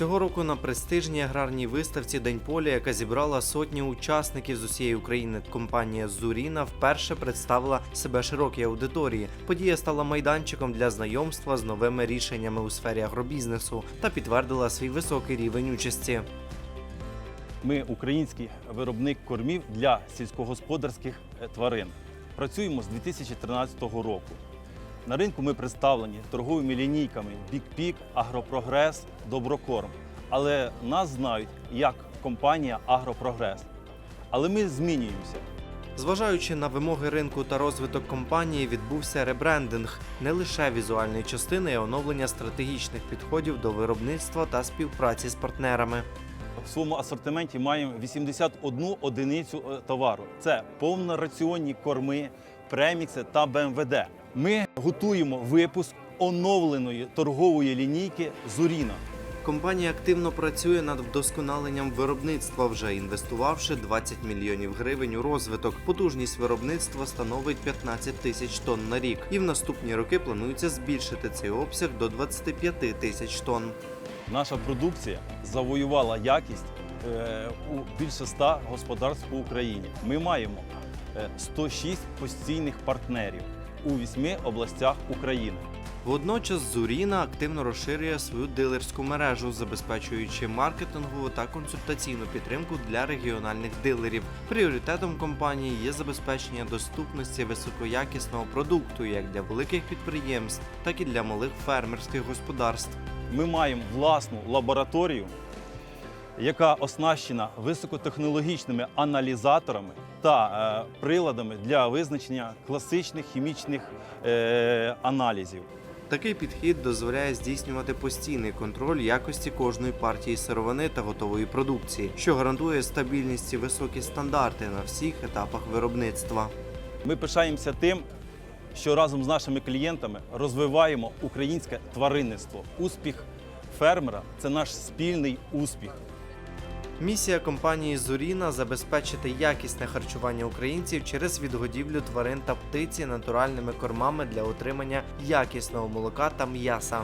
Цього року на престижній аграрній виставці День поля, яка зібрала сотні учасників з усієї України, компанія Зуріна вперше представила себе широкій аудиторії. Подія стала майданчиком для знайомства з новими рішеннями у сфері агробізнесу та підтвердила свій високий рівень участі. Ми український виробник кормів для сільськогосподарських е, тварин. Працюємо з 2013 року. На ринку ми представлені торговими лінійками Бік-Пік, Агропрогрес, Доброкорм. Але нас знають як компанія Агропрогрес. Але ми змінюємося. Зважаючи на вимоги ринку та розвиток компанії, відбувся ребрендинг не лише візуальної частини, а й оновлення стратегічних підходів до виробництва та співпраці з партнерами. В своєму асортименті маємо 81 одиницю е, товару. Це повнораціонні корми, премікси та БМВД. Ми готуємо випуск оновленої торгової лінійки Зуріна. Компанія активно працює над вдосконаленням виробництва, вже інвестувавши 20 мільйонів гривень у розвиток. Потужність виробництва становить 15 тисяч тонн на рік, і в наступні роки планується збільшити цей обсяг до 25 тисяч тонн. Наша продукція завоювала якість е, у більше 100 господарств по Україні. Ми маємо е, 106 постійних партнерів у 8 областях України. Водночас Зуріна активно розширює свою дилерську мережу, забезпечуючи маркетингову та консультаційну підтримку для регіональних дилерів. Пріоритетом компанії є забезпечення доступності високоякісного продукту як для великих підприємств, так і для малих фермерських господарств. Ми маємо власну лабораторію, яка оснащена високотехнологічними аналізаторами та е, приладами для визначення класичних хімічних е, аналізів. Такий підхід дозволяє здійснювати постійний контроль якості кожної партії сировини та готової продукції, що гарантує стабільність і високі стандарти на всіх етапах виробництва. Ми пишаємося тим, що разом з нашими клієнтами розвиваємо українське тваринництво. Успіх фермера це наш спільний успіх. Місія компанії Зоріна забезпечити якісне харчування українців через відгодівлю тварин та птиці натуральними кормами для отримання якісного молока та м'яса.